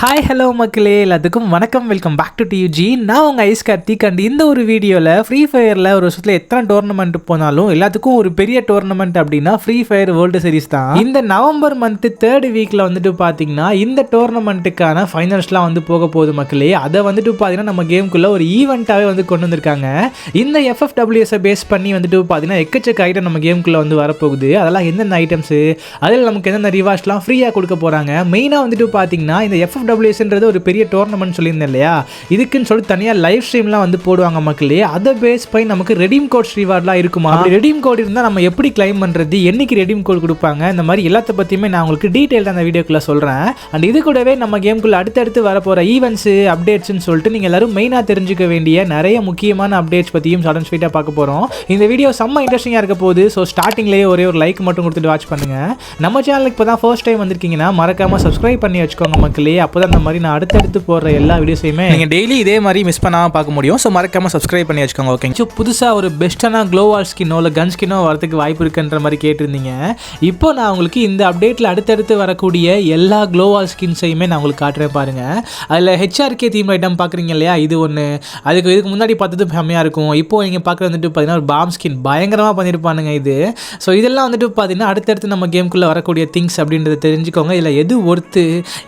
Hi hello மக்களே. எல்லாத்துக்கும் வணக்கம். வெல்கம் பேக் டு டியூஜி நான் உங்கள் ஐஸ் கார்த்திக் அண்ட் இந்த ஒரு வீடியோவில் ஃப்ரீ ஃபயரில் ஒரு வருஷத்தில் எத்தனை டோர்னமெண்ட் போனாலும் எல்லாத்துக்கும் ஒரு பெரிய டோர்னமெண்ட் அப்படின்னா ஃப்ரீ ஃபயர் வேர்ல்டு சீரிஸ் தான். இந்த நவம்பர் மந்த்து தேர்ட் வீக்கில் வந்துட்டு பார்த்தீங்கன்னா இந்த டோர்னமெண்ட்டுக்கான ஃபைனல்ஸ்லாம் வந்து போக போகுது மக்களே. அதை வந்துட்டு பார்த்தீங்கன்னா நம்ம கேமுக்குள்ளே ஒரு ஈவெண்ட்டாகவே வந்து கொண்டு வந்திருக்காங்க. இந்த எஃப்எஃப்டபிள்யூஎஸை பேஸ் பண்ணி வந்துட்டு பார்த்தீங்கன்னா எக்கச்சக்க ஐட்டம் நம்ம கேமுக்குள்ளே வந்து வரப்போகுது. அதெல்லாம் எந்தெந்த ஐட்டம்ஸு அதில் நமக்கு எந்தெந்த ரிவார்ட்ஸ்லாம் ஃப்ரீயாக கொடுக்க போகிறாங்க மெயினாக வந்துட்டு பார்த்தீங்கன்னா இந்த எஃப்எஃப்டபிள்யூஎஸ்ன்றது ஒரு பெரிய டோர்னமெண்ட் சொல்லியிருந்தேன் இல்லையா? இதுக்குன்னு சொல்லி தனியாக லைவ் ஸ்ட்ரீம்லாம் வந்து போடுவாங்க மக்களே அதை பேஸ் பண்ணி நமக்கு ரெடீம் கோட் ரிவார்ட்லாம் இருக்குமா? ரெடீம் கோட் இருந்தால் நம்ம எப்படி கிளைம் பண்ணுறது என்னைக்கு ரெடீம் கோட் கொடுப்பாங்க? இந்த மாதிரி எல்லாத்த பற்றியுமே நான் உங்களுக்கு டீட்டெயில் அந்த வீடியோக்குள்ளே சொல்கிறேன் அண்ட் இது கூடவே நம்ம கேமுக்குள்ளே அடுத்தடுத்து வரப்போகிற ஈவெண்ட்ஸு அப்டேட்ஸ்னு சொல்லிட்டு நீங்கள் எல்லாரும் மெயினாக தெரிஞ்சுக்க வேண்டிய நிறைய முக்கியமான அப்டேட்ஸ் பற்றியும் சடன் ஸ்வீட்டாக பார்க்க போகிறோம் இந்த வீடியோ செம்ம இன்ட்ரெஸ்டிங்காக இருக்க போகுது. ஸோ ஸ்டார்டிங்லேயே ஒரே ஒரு லைக் மட்டும் கொடுத்துட்டு வாட்ச் பண்ணுங்கள் நம்ம சேனலுக்கு இப்போ தான் ஃபர்ஸ்ட் டைம் வந்திருக்கீங்கன்னா மறக்காமல் சப்ஸ்கிரைப் பண்ணி வச்சுக்கோங்க மக்களே. அப்போ தான் இந்த மாதிரி நான் அடுத்தடுத்து போடுற எல்லா வீடியோஸையுமே நீங்கள் டெய்லி இதே மாதிரி மிஸ் பண்ணாமல் பார்க்க முடியும். ஸோ மறக்காமல் சப்ஸ்கிரைப் பண்ணி வச்சுக்கோங்க ஓகே ஸோ புதுசாக ஒரு பெஸ்ட்டான க்ளோவால் ஸ்கின்னோ இல்லை கன் ஸ்கின்னோ வரதுக்கு வாய்ப்பு இருக்குன்ற மாதிரி கேட்டிருந்தீங்க. இப்போ நான் உங்களுக்கு இந்த அப்டேட்டில் அடுத்தடுத்து வரக்கூடிய எல்லா க்ளோவால் ஸ்கின்ஸையுமே நான் உங்களுக்கு காட்டுறேன் பாருங்கள் அதில் ஹெச்ஆர்கே தீம் ஐட்டம் பார்க்குறீங்க இல்லையா? இது ஒன்று அதுக்கு இதுக்கு முன்னாடி பார்த்தது செம்மையாக இருக்கும். இப்போ நீங்கள் பார்க்குறது வந்துட்டு பார்த்தீங்கன்னா ஒரு பாம் ஸ்கின் பயங்கரமாக பண்ணியிருப்பானுங்க இது. ஸோ இதெல்லாம் வந்துட்டு பார்த்தீங்கன்னா அடுத்தடுத்து நம்ம கேமுக்குள்ளே வரக்கூடிய திங்ஸ் அப்படின்றத தெரிஞ்சுக்கோங்க. இதில் எது ஒர்த்து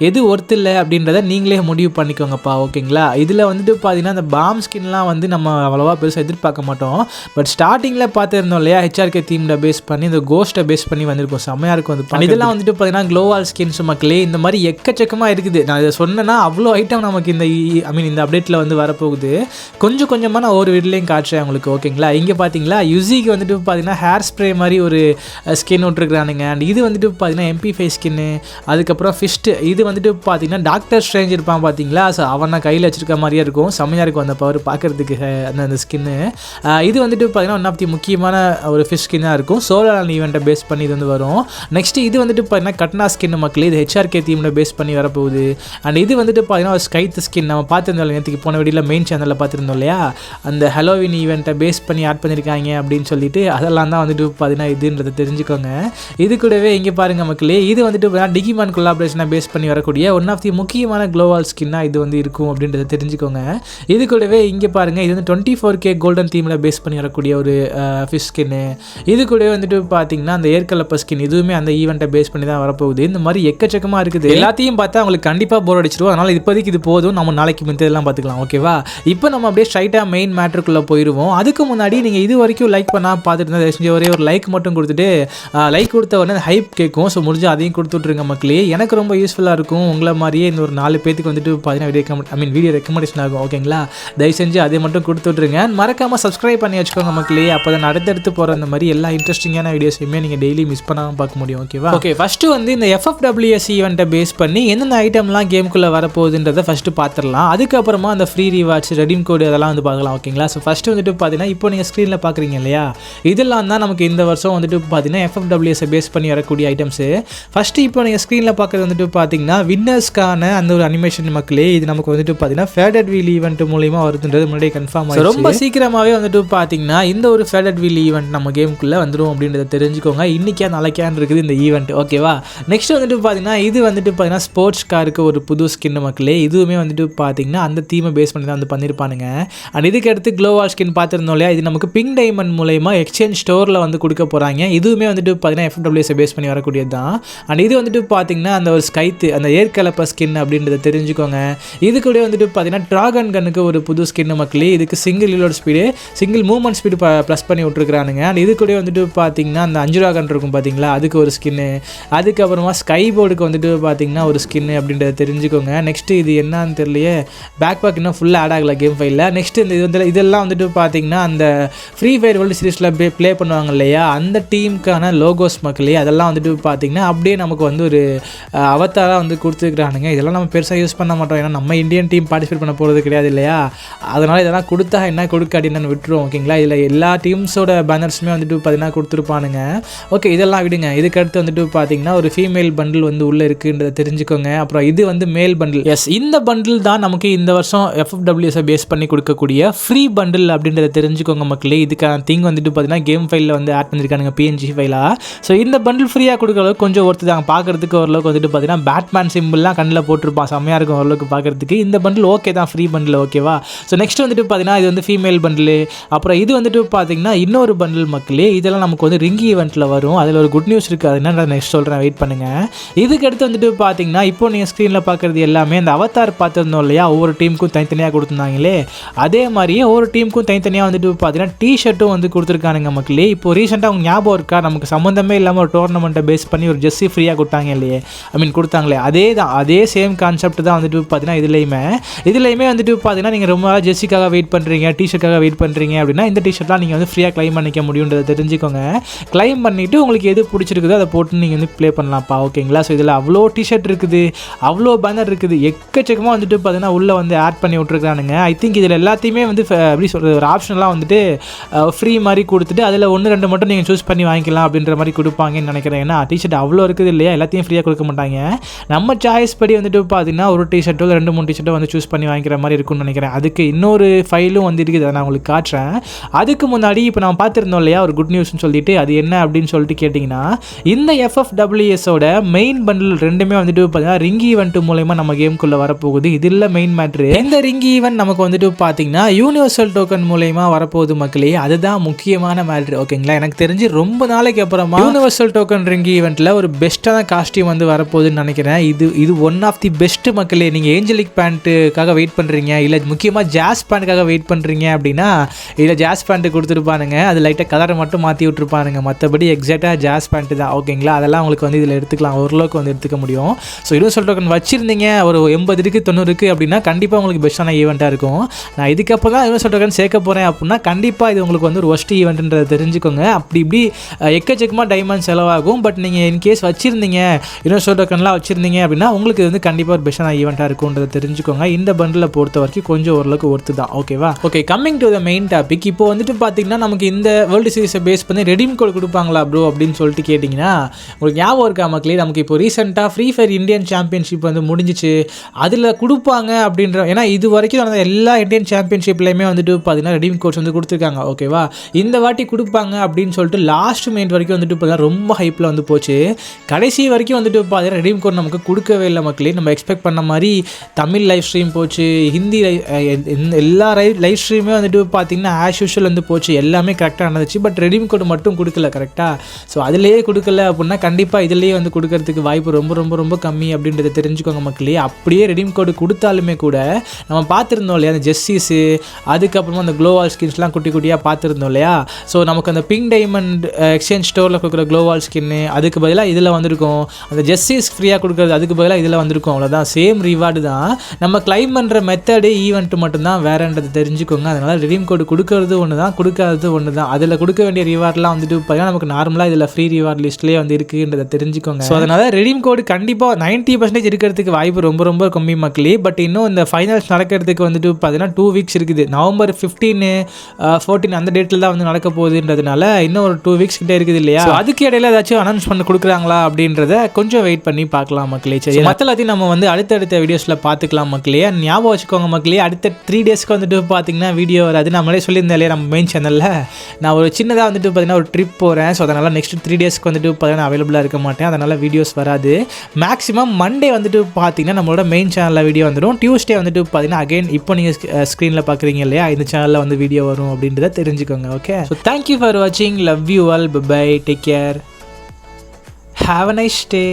எது ஒர்த்து இல்லை அப்படின்றத நீங்களே முடிவு பண்ணிக்கோங்கப்பா ஓகேங்களா? இதில் வந்துட்டு பார்த்தீங்கன்னா அந்த பாம் ஸ்கின்லாம் வந்து நம்ம அவ்வளோவா பெருசாக எதிர்பார்க்க மாட்டோம். பட் ஸ்டார்டிங்கில் பார்த்துருந்தோம் இல்லையா ஹெச்ஆர்கே தீம்ட பேஸ் பண்ணி இந்த கோஸ்ட்டை பேஸ் பண்ணி வந்திருக்கும் செம்மையாக இருக்கும் அது இதெல்லாம் வந்துட்டு பார்த்தீங்கன்னா க்ளோவால் ஸ்கின்ஸ் மக்களே இந்த மாதிரி எக்கச்சக்கமாக இருக்குது. நான் இதை சொன்னேன்னா அவ்வளோ ஐட்டம் நமக்கு இந்த ஐ மீன் இந்த அப்டேட்டில் வந்து வரப்போகுது. கொஞ்சம் கொஞ்சமாக நான் ஒரு வீட்லேயும் காட்டுறேன் உங்களுக்கு ஓகேங்களா? இங்கே பார்த்தீங்களா யுசிக்கு வந்துட்டு பார்த்தீங்கன்னா ஹேர் ஸ்ப்ரே மாதிரி ஒரு ஸ்கின் விட்ருக்குறானுங்க அண்ட் இது வந்துட்டு பார்த்தீங்கன்னா எம்பி ஃபேஸ் ஸ்கின்னு அதுக்கப்புறம் ஃபிஸ்ட்டு இது வந்துட்டு பார்த்தீங்கன்னா டாக்டர் ஸ்ட்ரேஞ்ச் இருப்பான் பார்த்தீங்களா? ஸோ அவனை கையில் வச்சிருக்க மாதிரியே இருக்கும். செம்மையாக இருக்கும் அந்த பவர் பார்க்குறதுக்கு அந்த அந்த ஸ்கின்னு இது வந்துட்டு பார்த்தீங்கன்னா ஒன் ஆஃப் தி முக்கியமான ஒரு ஃபிஷ் ஸ்கின்னாக இருக்கும். சோலார் ஈவெண்ட்டை பேஸ் பண்ணி இது வந்து வரும். நெக்ஸ்ட் இது வந்துட்டு பார்த்தீங்கன்னா கட்னா ஸ்கின் மக்கள் இது ஹெச்ஆர்கே தீமில் பேஸ் பண்ணி வரப்போகுது. அண்ட் இது வந்துட்டு பார்த்தீங்கன்னா ஒரு ஸ்கைத் ஸ்கின் நம்ம பார்த்துருந்தோம் நேற்றுக்கு போன வீடியில் மெயின் சேனலில் பார்த்துருந்தோம் இல்லையா? அந்த ஹலோவின் ஈவெண்ட்டை பேஸ் பண்ணி ஆட் பண்ணியிருக்காங்க அப்படின்னு சொல்லிட்டு அதெல்லாம் தான் வந்துட்டு பார்த்தீங்கன்னா இதுன்றதை தெரிஞ்சுக்கோங்க. இது கூடவே இங்கே பாருங்க மக்களே இது வந்துட்டு பார்த்தீங்கன்னா டிகிமான் கொலாபரேஷனை பேஸ் பண்ணி வரக்கூடிய ஒன் ஆஃப் தி முக்கியமான க்ளோவால் ஸ்கின்னாக இது வந்து இருக்கும் அப்படின்றத தெரிஞ்சுக்கோங்க. இது கூடவே இங்கே பாருங்கள் இது வந்து டுவெண்ட்டி ஃபோர் கே கோல்டன் தீமில் பேஸ் பண்ணி வரக்கூடிய ஒரு ஃபிஷ் ஸ்கின்னு இது கூடவே வந்துட்டு பார்த்தீங்கன்னா அந்த ஏற்கலப்ப ஸ்கின் இதுவுமே அந்த ஈவெண்ட்டை பேஸ் பண்ணி தான் வரப்போகுது. இந்த மாதிரி எக்கச்சக்கமாக இருக்குது. எல்லாத்தையும் பார்த்தா அவங்களுக்கு கண்டிப்பாக போர் அடிச்சிருவோம் அதனால் இப்போதைக்கு இது போதும். நம்ம நாளைக்கு மித்ததெல்லாம் பார்த்துக்கலாம் ஓகேவா இப்போ நம்ம அப்படியே ஸ்ட்ரைட்டாக மெயின் மேட்ருக்குள்ளே போயிடுவோம் அதுக்கு முன்னாடி நீங்கள் இது வரைக்கும் லைக் பண்ணால் பார்த்துட்டு இருந்தால் செஞ்ச ஒரே ஒரு லைக் மட்டும் கொடுத்துட்டு லைக் கொடுத்த உடனே ஹைப் கேட்கும். ஸோ முடிஞ்சு அதையும் கொடுத்துட்ருங்க மக்களே. எனக்கு ரொம்ப யூஸ்ஃபுல்லாக இருக்கும். உங்களை மாதிரியே இந்த ஒரு நாலு பேத்துக்கு வந்துட்டு பார்த்தீங்கன்னா video recommend I mean video recommendation ஆகும் ஓகேங்களா தயவு செஞ்சு அதை மட்டும் கொடுத்து விட்ருங்க மறக்காமல் சப்ஸ்கிரைப் பண்ணி வச்சுக்கோங்க மக்களே. அப்போ தான் அடுத்தடுத்து போகிற அந்த மாதிரி எல்லா இன்ட்ரெஸ்டிங்கான வீடியோஸையுமே நீங்கள் டெய்லி மிஸ் பண்ணாமல் பார்க்க முடியும் ஓகேவா ஓகே ஃபஸ்ட்டு வந்து இந்த எஃப்எஃப்டபிள்யூஎஸ் ஈவெண்ட்டை பேஸ் பண்ணி எந்தெந்த ஐட்டம்லாம் கேமுக்குள்ளே வரப்போகுதுன்றதை ஃபஸ்ட்டு பார்த்துடலாம். அதுக்கப்புறமா அந்த ஃப்ரீ ரிவார்ட்ஸ் ரெடீம் கோடு அதெல்லாம் வந்து பார்க்கலாம் ஓகேங்களா ஸோ ஃபஸ்ட்டு வந்துட்டு பார்த்தீங்கன்னா இப்போ நீங்கள் ஸ்க்ரீனில் பார்க்குறீங்க இல்லையா? இதெல்லாம் தான் நமக்கு இந்த வருஷம் வந்துட்டு பார்த்தீங்கன்னா எஃப்எஃப்டபிள்யூஎஸை பேஸ் பண்ணி வரக்கூடிய ஐட்டம்ஸு ஃபஸ்ட்டு இப்போ நீங்கள் ஸ்க்ரீனில் பார்க்குறது வந்துட்டு பார்த்தீங்கன்னா வின்னர்ஸ்க்கான அந்த ஒரு அனிமேஷன் மக்களே இது நமக்கு வந்துட்டு பார்த்தீங்கன்னா ஃபேடட் வீல் ஈவெண்ட் மூலியமாக வருதுன்றது முன்னாடியே கன்ஃபார்ம் ஆகும் ரொம்ப சீக்கிரமாகவே வந்துட்டு பார்த்தீங்கன்னா இந்த ஒரு ஃபேடட் வீல் ஈவெண்ட் நம்ம கேமுக்குள்ளே வந்துடும் அப்படின்றத தெரிஞ்சுக்கோங்க. இன்றைக்கே நாளைக்கான் இருக்குது இந்த ஈவெண்ட் ஓகேவா நெக்ஸ்ட் வந்துட்டு பார்த்தீங்கன்னா இது வந்துட்டு பார்த்தீங்கன்னா ஸ்போர்ட்ஸ் காருக்கு ஒரு புது ஸ்கின் மக்களே இதுவுமே வந்துட்டு பார்த்தீங்கன்னா அந்த தீமை பேஸ் பண்ணி தான் வந்து பண்ணியிருப்பானுங்க அண்ட் இதுக்கு அடுத்து க்ளோவால் ஸ்கின் பார்த்துருந்தோம் இல்லையா? இது நமக்கு பிங்க் டைமண்ட் மூலயமா எக்ஸ்சேஞ்ச் ஸ்டோரில் வந்து கொடுக்க போகிறாங்க இதுவுமே வந்துட்டு பார்த்தீங்கன்னா எஃப்டபிள்யூஎஸை பேஸ் பண்ணி வரக்கூடியது தான் அண்ட் இது வந்துட்டு பார்த்தீங்கன்னா அந்த ஒரு ஸ்கைத்து அந்த ஏற்கலப்ப ஸ்கின் அப்படின்றத தெரிஞ்சுக்கோங்க. இது கூட வந்துட்டு பார்த்தீங்கன்னா ட்ராகன் கன்னுக்கு ஒரு புது ஸ்கின் மக்களே இதுக்கு single இலோட speed single movement speed plus பண்ணி விட்ருக்குறானுங்க அண்ட் இது கூட வந்துட்டு பார்த்தீங்கன்னா அந்த அஞ்சு ட்ராகன் இருக்கும் பார்த்தீங்களா? அதுக்கு ஒரு ஸ்கின்னு அதுக்கப்புறமா ஸ்கை போர்டுக்கு வந்துட்டு பார்த்தீங்கன்னா ஒரு ஸ்கின்னு அப்படின்றத தெரிஞ்சுக்கோங்க. நெக்ஸ்ட்டு இது என்னன்னு தெரியலையே. பேக் பேக் இன்னும் ஃபுல்லாக ஆட் ஆகல கேம் ஃபைலில் நெக்ஸ்ட் இந்த இது வந்து இதெல்லாம் வந்துட்டு பார்த்தீங்கன்னா அந்த ஃப்ரீ ஃபயர் வேர்ல்டு சீரிஸில் ப்ளே பண்ணுவாங்க இல்லையா? அந்த டீமுக்கான லோகோஸ் மக்களே அதெல்லாம் வந்துட்டு பார்த்தீங்கன்னா அப்படியே நமக்கு வந்து ஒரு அவத்தாராக வந்து கொடுத்துருக்குறானுங்க. இதெல்லாம் நம்ம பெருசாக யூஸ் பண்ண மாட்டோம். ஏன்னா நம்ம இந்தியன் டீம் பார்ட்டிசிபேட் பண்ண போகிறது கிடையாது இல்லையா? அதனால் இதெல்லாம் கொடுத்தா என்ன கொடுக்காட்டி என்னன்னு விட்டுருவோம் ஓகேங்களா? இதில் எல்லா டீம்ஸோட பேனர்ஸுமே வந்துட்டு பார்த்தீங்கன்னா கொடுத்துருப்பானுங்க. ஓகே இதெல்லாம் விடுங்க. இதுக்கடுத்து வந்துட்டு பார்த்தீங்கன்னா ஒரு ஃபீமேல் பண்டில் வந்து உள்ளே இருக்குன்றதை தெரிஞ்சுக்கோங்க. அப்புறம் இது வந்து மேல் பண்டில் எஸ் இந்த பண்டில் தான் நமக்கு இந்த வருஷம் எஃப்எஃப்டபிள்யூஎஸை பேஸ் பண்ணி கொடுக்கக்கூடிய ஃப்ரீ பண்டில் அப்படின்றத தெரிஞ்சுக்கோங்க மக்களே. இதுக்கான திங் வந்துட்டு பார்த்தீங்கன்னா கேம் ஃபைலில் வந்து ஆட் பண்ணியிருக்கானுங்க பிஎன்ஜி ஃபைலாக ஸோ இந்த பண்டில் ஃப்ரீயாக கொடுக்குற அளவுக்கு கொஞ்சம் ஒருத்தர் தாங்க பார்க்குறதுக்கு ஓரளவுக்கு வந்துட்டு பார்த்தீங்கன்னா பேட்மேன் சிம்பிள்லாம் கண்ணில் பண்டில் போட்டிருப்பான் செம்மையாக இருக்கும் ஓரளவுக்கு பார்க்குறதுக்கு இந்த பண்டில் ஓகே தான். ஃப்ரீ பண்டில் ஓகேவா ஸோ நெக்ஸ்ட் வந்துட்டு பார்த்தீங்கன்னா இது வந்து ஃபீமேல் பண்டில் அப்புறம் இது வந்துட்டு பார்த்தீங்கன்னா இன்னொரு பண்டில் மக்களே இதெல்லாம் நமக்கு வந்து ரிங்கி ஈவெண்ட்டில் வரும். அதில் ஒரு குட் நியூஸ் இருக்குது அது என்ன நெக்ஸ்ட் சொல்கிறேன் வெயிட் பண்ணுங்கள் இதுக்கு அடுத்து வந்துட்டு பார்த்தீங்கன்னா இப்போ நீங்கள் ஸ்க்ரீனில் பார்க்குறது எல்லாமே அந்த அவத்தார் பார்த்துருந்தோம் இல்லையா? ஒவ்வொரு டீமுக்கும் தனித்தனியாக கொடுத்துருந்தாங்களே. அதே மாதிரியே ஒவ்வொரு டீமுக்கும் தனித்தனியாக வந்துட்டு பார்த்தீங்கன்னா டிஷர்ட்டும் வந்து கொடுத்துருக்கானுங்க மக்களே. இப்போ ரீசெண்டாக அவங்க ஞாபகம் இருக்கா? நமக்கு சம்மந்தமே இல்லாமல் ஒரு டோர்னமெண்ட்டை பேஸ் பண்ணி ஒரு ஜெஸ்ஸி ஃப்ரீயாக கொடுத்தாங்க இல்லையே? ஐ மீன் கொடுத்தாங்களே. அதே தான் அதே சேம் கான்செப்ட் தான் வந்துட்டு பார்த்தீங்கன்னா இதுலேயுமே. இதுலேயுமே வந்துட்டு பார்த்தீங்கன்னா நீங்கள் ரொம்ப நாளாக ஜெர்சிக்காக வெயிட் பண்ணுறீங்க டிஷர்ட்காக வெயிட் பண்ணுறீங்க அப்படின்னா இந்த டிஷர்ட்லாம் நீங்கள் வந்து ஃப்ரீயாக க்ளைம் பண்ணிக்க முடியுன்றதை தெரிஞ்சுக்கோங்க. க்ளைம் பண்ணிவிட்டு உங்களுக்கு எது பிடிச்சிருக்குதோ அதை போட்டு நீங்கள் வந்து ப்ளே பண்ணலாம்ப்பா ஓகேங்களா? ஸோ இதில் அவ்வளோ டிஷர்ட் இருக்குது அவ்வளோ பேனர் இருக்குது எக்கச்சக்கமாக வந்துட்டு பார்த்தீங்கன்னா உள்ளே வந்து ஆட் பண்ணி விட்ருக்கானுங்க ஐ திங்க் இதில் எல்லாத்தையுமே வந்து எப்படி சொல்கிறது ஒரு ஆப்ஷன்லாம் வந்துட்டு ஃப்ரீ மாதிரி கொடுத்துட்டு அதில் ஒன்று ரெண்டு மட்டும் நீங்கள் சூஸ் பண்ணி வாங்கிக்கலாம் அப்படின்ற மாதிரி கொடுப்பாங்கன்னு நினைக்கிறேன். ஏன்னா டிஷர்ட் அவ்வளோ இருக்குது இல்லையா? எல்லாத்தையும் ஃப்ரீயாக கொடுக்க மாட்டாங்க. நம்ம சாய்ஸ் படி வந்துட்டு பார்த்தீங்கன்னா ஒரு டிஷர்ட்டோ ரெண்டு மூணு டிஷர்ட்டோ வந்து சூஸ் பண்ணி வாங்கிக்கிற மாதிரி இருக்கும்னு நினைக்கிறேன். அதுக்கு இன்னொரு ஃபைலும் வந்து இருக்குது அதை நான் உங்களுக்கு காட்டுறேன். அதுக்கு முன்னாடி இப்போ நான் பார்த்துருந்தோம் இல்லையா ஒரு குட் நியூஸ்னு சொல்லிட்டு அது என்ன அப்படின்னு சொல்லிட்டு கேட்டிங்கன்னா இந்த எஃப்எஃப்டபிள்யூஎஸோட மெயின் பண்டில் ரெண்டுமே வந்துட்டு பார்த்தீங்கன்னா ரிங் ஈவெண்ட் மூலயமா நம்ம கேம்குள்ளே வரப்போகுது. இது இல்லை மெயின் மேட்ரு இந்த ரிங் ஈவெண்ட் நமக்கு வந்துட்டு பார்த்தீங்கன்னா யூனிவர்சல் டோக்கன் மூலயமா வரப்போகுது மக்களே அதுதான் முக்கியமான மேட்ரு ஓகேங்களா? எனக்கு தெரிஞ்சு ரொம்ப நாளைக்கு அப்புறமா யூனிவர்சல் டோக்கன் ரிங் ஈவெண்ட்டில் ஒரு பெஸ்ட்டான காஸ்டியூம் வந்து வரப்போகுதுன்னு நினைக்கிறேன். இது இது ஒன் ஆஃப் தி பெஸ்ட் மக்களே நீங்கள் ஏஞ்சலிக் பேண்ட்டுக்காக வெயிட் பண்ணுறீங்க இல்லை முக்கியமாக ஜாஸ் பேண்ட்டுக்காக வெயிட் பண்ணுறீங்க அப்படின்னா இதில் ஜாஸ் பேண்ட்டு கொடுத்துருப்பானுங்க அது லைட்டாக கலரை மட்டும் மாற்றி விட்ருப்பானுங்க மற்றபடி எக்ஸாக்டாக ஜாஸ் பேண்ட்டு தான் ஓகேங்களா அதெல்லாம் உங்களுக்கு வந்து இதில் எடுத்துக்கலாம் ஓரளவுக்கு வந்து எடுத்துக்க முடியும். ஸோ யூனிவர்சல் டோக்கன் வச்சுருந்தீங்க ஒரு எண்பது இருக்குது தொண்ணூறு இருக்குது அப்படின்னா கண்டிப்பாக உங்களுக்கு பெஸ்ட்டான ஈவெண்ட்டாக இருக்கும். நான் இதுக்கப்புறம் தான் யூனிவர்சல் டோக்கன் சேர்க்க போகிறேன் அப்படின்னா கண்டிப்பாக இது உங்களுக்கு வந்து ஒரு ஒஸ்ட் ஈவெண்ட்ன்றதை தெரிஞ்சுக்கோங்க. அப்படி இப்படி எக்கச்சக்கமாக டைமண்ட் செலவாகும் பட் நீங்கள் இன்கேஸ் வச்சுருந்தீங்க யூனிவர்சல் டோக்கன்லாம் வச்சுருந்தீங்க அப்படின்னா உங்களுக்கு வந்து வந்து கண்டிப்பாக ஒரு பெஸ்டான ஈவெண்ட்டாக இருக்கும்ன்றதை தெரிஞ்சுக்கோங்க. இந்த பண்டில் பொறுத்த வரைக்கும் கொஞ்சம் ஓரளவுக்கு ஒர்த்து தான். ஓகேவா okay coming to the main topic இப்போ வந்துட்டு பார்த்தீங்கன்னா நமக்கு இந்த வேர்ல்டு சீரிஸை பேஸ் பண்ணி ரெடீம் கோட் கொடுப்பாங்களா ப்ரோ அப்படின்னு சொல்லிட்டு கேட்டிங்கன்னா உங்களுக்கு ஞாபகம் இருக்கா மக்களே? நமக்கு இப்போ ரீசெண்டாக ஃப்ரீ ஃபயர் இந்தியன் சாம்பியன்ஷிப் வந்து முடிஞ்சிச்சு. அதில் கொடுப்பாங்க அப்படின்ற ஏன்னா இது வரைக்கும் நடந்த எல்லா இந்தியன் சாம்பியன்ஷிப்லையுமே வந்துட்டு பார்த்தீங்கன்னா ரெடீம் கோட்ஸ் வந்து கொடுத்துருக்காங்க. ஓகேவா இந்த வாட்டி கொடுப்பாங்க அப்படின்னு சொல்லிட்டு லாஸ்ட் மினிட் வரைக்கும் வந்துட்டு பார்த்தீங்கன்னா ரொம்ப ஹைப்பில் வந்து போச்சு. கடைசி வரைக்கும் வந்துட்டு பார்த்தீங்கன்னா ரெடீம் கோட் நமக்கு கொடுக்கவே இல்லை மக்களே. நம்ம எக்ஸ்பெக்ட் பண்ண மாதிரி தமிழ் லைவ் ஸ்ட்ரீம் போச்சு ஹிந்தி எல்லா லைவ் லைவ் ஸ்ட்ரீமே வந்துட்டு பார்த்தீங்கன்னா ஆஸ் யூஷுவல் வந்து போச்சு. எல்லாமே கரெக்டாக நடந்துச்சு. பட் ரெடிம் கோட் மட்டும் கொடுக்கல கரெக்டாக ஸோ அதிலேயே கொடுக்கல அப்படின்னா கண்டிப்பாக இதுலேயே வந்து கொடுக்கறதுக்கு வாய்ப்பு ரொம்ப ரொம்ப ரொம்ப கம்மி அப்படின்றத தெரிஞ்சுக்கோங்க மக்களே. அப்படியே ரெடிம் கோடு கொடுத்தாலுமே கூட நம்ம பார்த்துருந்தோம் இல்லையா? அந்த ஜெஸ்ஸிஸு அதுக்கப்புறமா அந்த க்ளோவால் ஸ்கின்ஸ்லாம் குட்டி குட்டியாக பார்த்துருந்தோம் இல்லையா? ஸோ நமக்கு அந்த பிங்க் டைமண்ட் எக்ஸ்சேஞ்ச் ஸ்டோரில் கொடுக்குற க்ளோவால் ஸ்கின்னு அதுக்கு பதிலாக இதில் வந்திருக்கும். அந்த ஜெஸ்ஸிஸ் ஃப்ரீயாக கொடுக்குறது அதுக்கு பதிலாக இதில் வந்துருக்கும். அவ்வளோதான் சேம் ரிவார்டு தான். நம்ம கிளைம் பண்ணுற மெத்தடு ஈவெண்ட் மட்டும்தான் வேறன்றது தெரிஞ்சுக்கோங்க. அதனால் ரெடீம் கோடு கொடுக்கறது ஒன்று தான் கொடுக்காதது ஒன்று தான் அதில் கொடுக்க வேண்டிய ரிவார்ட்லாம் வந்துட்டு பார்த்தீங்கன்னா நமக்கு நார்மலாக இதில் ஃப்ரீ ரிவார்ட் லிஸ்ட்லேயே வந்து இருக்குன்றதை தெரிஞ்சுக்கோங்க. ஸோ அதனால் ரெடீம் கோடு கண்டிப்பாக 90% பர்சன்டேஜ் இருக்கிறதுக்கு வாய்ப்பு ரொம்ப ரொம்ப கம்மி மக்களே. பட் இன்னும் இந்த ஃபைனல்ஸ் நடக்கிறதுக்கு வந்துட்டு பார்த்தீங்கன்னா டூ வீக்ஸ் இருக்குது. நவம்பர் ஃபிஃப்டீனு ஃபோர்டீன் அந்த டேட்டில் தான் வந்து நடக்க போகுதுன்றதுனால இன்னும் ஒரு டூ வீக்ஸ் கிட்ட இருக்குது இல்லையா? அதுக்கு இடையில ஏதாச்சும் அனௌன்ஸ் பண்ண கொடுக்குறாங்களா அப்படின்றத கொஞ்சம் வெயிட் பண்ணி பார்க்கலாம் மக்களே. சரி மற்ற எல்லாத்தையும் நம்ம வந்து அடுத்தடுத்த வீடியோஸில் பார்த்துக்கலாம் மக்களே. ஞாபகம் வச்சுக்கோங்க மக்களே அடுத்த த்ரீ டேஸ்க்கு வந்துட்டு பார்த்தீங்கன்னா வீடியோ வராது. நம்மளே சொல்லியிருந்தேன் இல்லையா நம்ம மெயின் சேனலில் நான் ஒரு சின்னதாக வந்துட்டு பார்த்தீங்கன்னா ஒரு ட்ரிப் போகிறேன் ஸோ அதனால் நெக்ஸ்ட் த்ரீ டேஸ்க்கு வந்துட்டு பார்த்தீங்கன்னா அவைலபிளாக இருக்க மாட்டேன். அதனால் வீடியோஸ் வராது. மேக்ஸிமம் மண்டே வந்துட்டு பார்த்தீங்கன்னா நம்மளோட மெயின் சேனலில் வீடியோ வந்துடும். டியூஸ்டே வந்துட்டு பார்த்தீங்கன்னா அகைன் இப்போ நீங்கள் ஸ்க்ரீனில் பார்க்குறீங்க இல்லையா இந்த சேனலில் வந்து வீடியோ வரும் அப்படின்றத தெரிஞ்சுக்கோங்க okay so thank you for வாட்சிங் love you all bye take care have a nice day